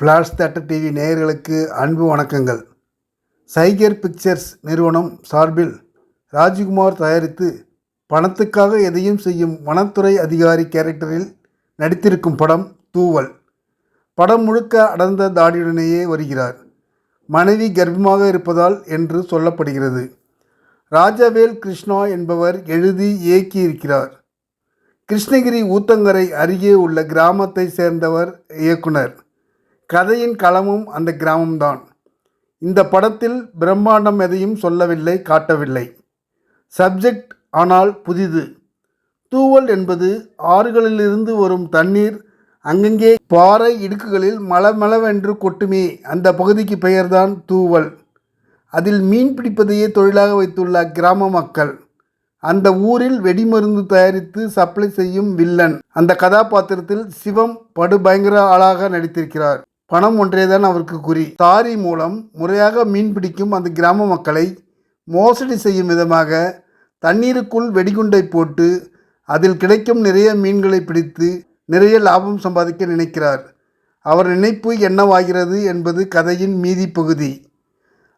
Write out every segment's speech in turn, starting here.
Flash theatre TV நேயர்களுக்கு அன்பு வணக்கங்கள். சைகர் பிக்சர்ஸ் நிறுவனம் சார்பில் ராஜ்குமார் தயாரித்து பணத்துக்காக எதையும் செய்யும் வனத்துறை அதிகாரி கேரக்டரில் நடித்திருக்கும் படம் தூவல். படம் முழுக்க அடர்ந்த தாடியுடனேயே வருகிறார். மனைவி கர்ப்பமாக இருப்பதால் என்று சொல்லப்படுகிறது. ராஜவேல் கிருஷ்ணா என்பவர் எழுதி இயக்கியிருக்கிறார். கிருஷ்ணகிரி ஊத்தங்கரை அருகே உள்ள கிராமத்தை சேர்ந்தவர் இயக்குனர். கதையின் களமும் அந்த கிராமம்தான். இந்த படத்தில் பிரம்மாண்டம் எதையும் சொல்லவில்லை காட்டவில்லை. சப்ஜெக்ட் ஆனால் புதிது. தூவல் என்பது ஆறுகளிலிருந்து வரும் தண்ணீர் அங்கங்கே பாறை இடுக்குகளில் மளமளவென்று கொட்டுமே அந்த பகுதிக்கு பெயர்தான் தூவல். அதில் மீன் பிடிப்பதையே தொழிலாக வைத்துள்ள கிராம மக்கள். அந்த ஊரில் வெடிமருந்து தயாரித்து சப்ளை செய்யும் வில்லன். அந்த கதாபாத்திரத்தில் சிவம் படுபயங்கர ஆளாக நடித்திருக்கிறார். பணம் ஒன்றேதான் அவருக்கு குறி. தாரி மூலம் முறையாக மீன் பிடிக்கும் அந்த கிராம மக்களை மோசடி செய்யும் விதமாக தண்ணீருக்குள் வெடிகுண்டை போட்டு அதில் கிடைக்கும் நிறைய மீன்களை பிடித்து நிறைய லாபம் சம்பாதிக்க நினைக்கிறார். அவர் நினைப்பு என்னவாகிறது என்பது கதையின் மீதி பகுதி.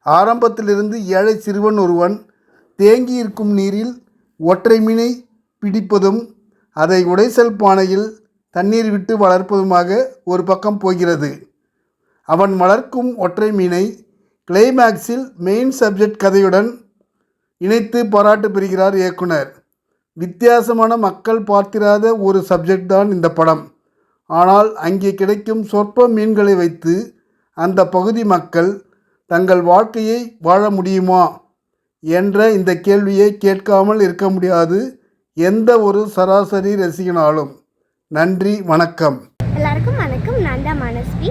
ஆரம்பத்திலிருந்து ஏழை சிறுவன் ஒருவன் தேங்கி இருக்கும் நீரில் ஒற்றை மீனை பிடிப்பதும் அதை உடைசல் பானையில் தண்ணீர் விட்டு வளர்ப்பதுமாக ஒரு பக்கம் போகிறது. அவன் வளர்க்கும் ஒற்றை மீனை கிளைமேக்ஸில் மெயின் சப்ஜெக்ட் கதையுடன் இணைத்து பாராட்டு பெறுகிறார் இயக்குனர். வித்தியாசமான மக்கள் பார்த்திராத ஒரு சப்ஜெக்ட் தான் இந்த படம். ஆனால் அங்கே கிடைக்கும் சொற்ப மீன்களை வைத்து அந்த பகுதி மக்கள் தங்கள் வாழ்க்கையை வாழ முடியுமா என்ற இந்த கேள்வியை கேட்காமல் இருக்க முடியாது எந்த ஒரு சராசரி ரசிகனாலும். நன்றி வணக்கம். எல்லாருக்கும் வணக்கம். நான் தான் மனஸ்வி.